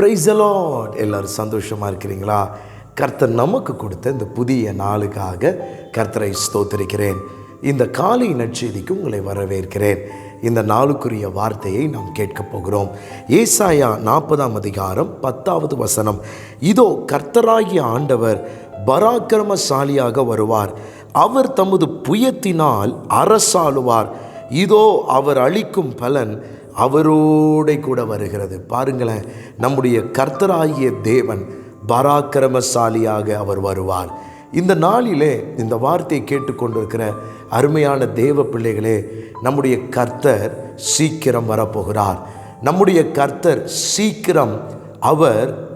Price allot எல்லோரும் சந்தோஷமாக இருக்கிறீங்களா? கர்த்தர் நமக்கு கொடுத்த இந்த புதிய நாளுக்காக கர்த்தரை ஸ்தோத்திருக்கிறேன். இந்த காலை நற்செய்திக்கு உங்களை வரவேற்கிறேன். இந்த நாளுக்குரிய வார்த்தையை நாம் கேட்கப் போகிறோம். ஏசாயா நாற்பதாம் அதிகாரம் பத்தாவது வசனம். இதோ கர்த்தராகிய ஆண்டவர் பராக்கிரமசாலியாக வருவார். அவர் தமது புயத்தினால் அரசாளுவார். இதோ அவர் அளிக்கும் பலன் அவரோட கூட வருகிறது. பாருங்களேன் நம்முடைய கர்த்தராகிய தேவன் பராக்கிரமசாலியாக அவர் வருவார். இந்த நாளிலே இந்த வார்த்தையை கேட்டுக்கொண்டிருக்கிற அருமையான தேவ பிள்ளைகளே நம்முடைய கர்த்தர் சீக்கிரம் வரப்போகிறார். நம்முடைய கர்த்தர் சீக்கிரம் அவர்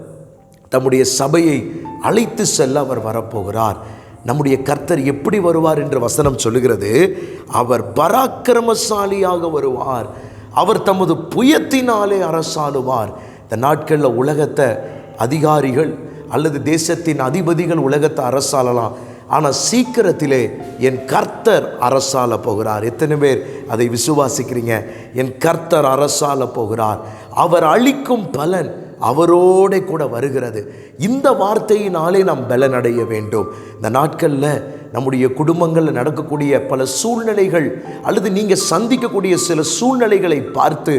தம்முடைய சபையை அழைத்து செல்ல அவர் வரப்போகிறார். நம்முடைய கர்த்தர் எப்படி வருவார் என்று வசனம் சொல்லுகிறது. அவர் பராக்கிரமசாலியாக வருவார். அவர் தமது புயத்தினாலே அரசாளுவார். இந்த நாட்களில் உலகத்தை அதிகாரிகள் அல்லது தேசத்தின் அதிபதிகள் உலகத்தை அரசாளலாம். ஆனால் சீக்கிரத்திலே என் கர்த்தர் அரசால போகிறார். எத்தனை பேர் அதை விசுவாசிக்கிறீங்க? என் கர்த்தர் அரசால போகிறார். அவர் அளிக்கும் பலன் அவரோட கூட வருகிறது. இந்த வார்த்தையினாலே நாம் பலனடைய வேண்டும். இந்த நாட்களில் நம்முடைய குடும்பங்களில் நடக்கக்கூடிய பல சூழ்நிலைகள் அல்லது நீங்கள் சந்திக்கக்கூடிய சில சூழ்நிலைகளை பார்த்து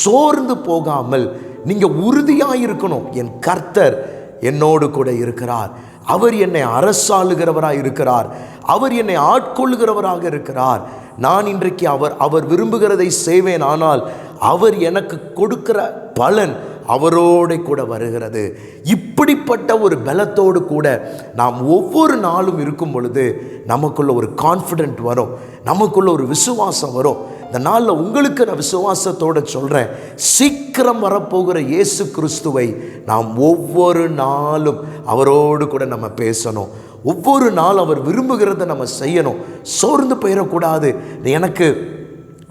சோர்ந்து போகாமல் நீங்கள் உறுதியாக இருக்கணும் என் கர்த்தர் என்னோடு கூட இருக்கிறார். அவர் என்னை அரசாளுகிறவராக இருக்கிறார். அவர் என்னை ஆட்கொள்ளுகிறவராக இருக்கிறார். நான் இன்றைக்கு அவர் அவர் விரும்புகிறதை செய்வேன். ஆனால் அவர் எனக்கு கொடுக்கிற பலன் அவரோட கூட வருகிறது. இப்படிப்பட்ட ஒரு பலத்தோடு கூட நாம் ஒவ்வொரு நாளும் இருக்கும் பொழுது நமக்குள்ள ஒரு கான்ஃபிடென்ட் வரும். நமக்குள்ள ஒரு விசுவாசம் வரும். இந்த நாளில் உங்களுக்கு நான் விசுவாசத்தோடு சொல்கிறேன் சீக்கிரம் வரப்போகிற இயேசு கிறிஸ்துவை நாம் ஒவ்வொரு நாளும் அவரோடு கூட நம்ம பேசணும். ஒவ்வொரு நாள் அவர் விரும்புகிறத நம்ம செய்யணும். சோர்ந்து போயிடக்கூடாது. எனக்கு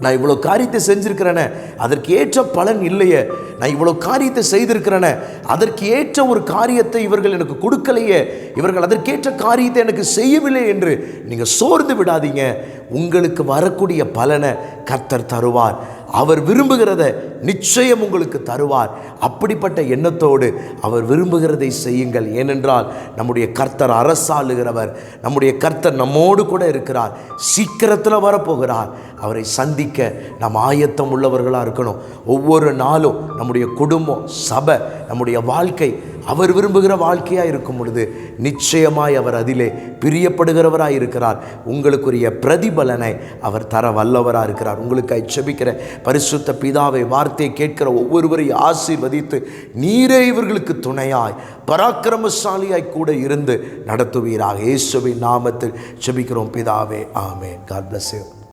நான் இவ்வளோ காரியத்தை செஞ்சுருக்கிறேனே அதற்கு ஏற்ற பலன் இல்லையே. நான் இவ்வளோ காரியத்தை செய்திருக்கிறேனே அதற்கு ஏற்ற ஒரு காரியத்தை இவர்கள் எனக்கு கொடுக்கலையே. இவர்கள் அதற்கேற்ற காரியத்தை எனக்கு செய்யவில்லை என்று நீங்கள் சோர்ந்து விடாதீங்க. உங்களுக்கு வரக்கூடிய பலனை கர்த்தர் தருவார். அவர் விரும்புகிறத நிச்சயம் உங்களுக்கு தருவார். அப்படிப்பட்ட எண்ணத்தோடு அவர் விரும்புகிறதை செய்யுங்கள். ஏனென்றால் நம்முடைய கர்த்தர் அரசாளுகிறவர் நம்முடைய கர்த்தர் நம்மோடு கூட இருக்கிறார். சீக்கிரத்தில் வரப்போகிறார். அவரை சந்திக்க நாம் ஆயத்தம் உள்ளவர்களாக இருக்கணும். ஒவ்வொரு நாளும் நம்முடைய குடும்பம் சபை நம்முடைய வாழ்க்கை அவர் விரும்புகிற வாழ்க்கையாக இருக்கும் பொழுது நிச்சயமாய் அவர் அதிலே பிரியப்படுகிறவராக இருக்கிறார். உங்களுக்குரிய பிரதிபலனை அவர் தர வல்லவராக இருக்கிறார். உங்களுக்கு செபிக்கிற பரிசுத்த பிதாவை வார்த்தையை கேட்கிற ஒவ்வொருவரையும் ஆசீர்வதித்து நீரே இவர்களுக்கு துணையாய் பராக்கிரமசாலியாய் கூட இருந்து நடத்துவீராக. இயேசுவின் நாமத்தில் செபிக்கிறோம் பிதாவே. ஆமே காட் பிளஸ் யூ